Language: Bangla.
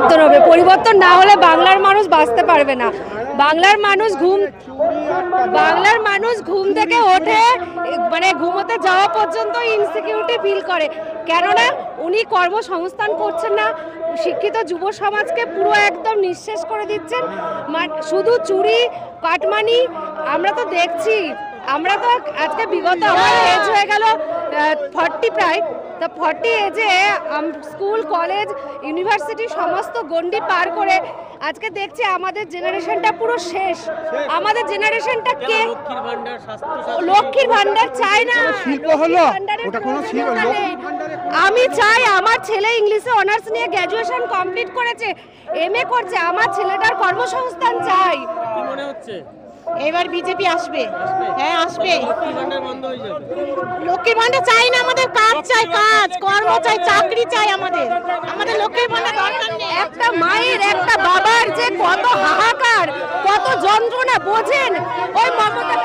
পরিবর্তন হবে। পরিবর্তন না হলে বাংলার মানুষ বাঁচতে পারবে না। বাংলার মানুষ ঘুম বাংলার মানুষ ঘুম থেকে ওঠে মানে ঘুমোতে যাওয়া পর্যন্ত ইনসিকিউরিটি ফিল করে। কেননা উনি কর্মসংস্থান করছেন না, শিক্ষিত যুব সমাজকে পুরো একদম নিঃশেষ করে দিচ্ছেন। শুধু চুরি, কাটমানি, আমরা তো দেখছি আমরা তো আজকে বিগত আমার এজ হয়ে গেল ফর্টি প্রায়। তো ফর্টি এজে স্কুল কলেজ ইউনিভার্সিটি সমস্ত গণ্ডি পার করে আজকে দেখছি আমাদের জেনারেশনটা পুরো শেষ। আমাদের জেনারেশনটা কে? লক্ষ্মীর ভান্ডার চাই না। শিল্প হলো? ওটা কোনো শিল্প? লক্ষ্মীর ভান্ডারে আমি চাই আমার ছেলে ইংলিশে অনার্স নিয়ে গ্র্যাজুয়েশন কমপ্লিট করেছে এমএ করছে আমার ছেলেটার কর্মসংস্থান চাই। কি মনে হচ্ছে? এবার বিজেপি আসবে। হ্যাঁ আসবে। লক্ষ্মীর ভান্ডার বন্ধ হয়ে যাবে। লক্ষ্মীর ভান্ডার চাই না আমাদের কাজ চাই কাজ কর্ম চাই চাকরি চাই আমাদের। আমাদের লক্ষ্মীর ভান্ডার দরকার নেই। একটা মায়ের একটা যন্ত্রণা বোঝেন ওই মমতা